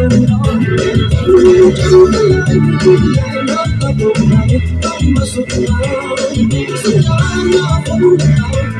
Thank you.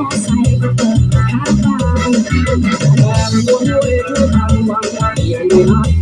I'm going to wait to the.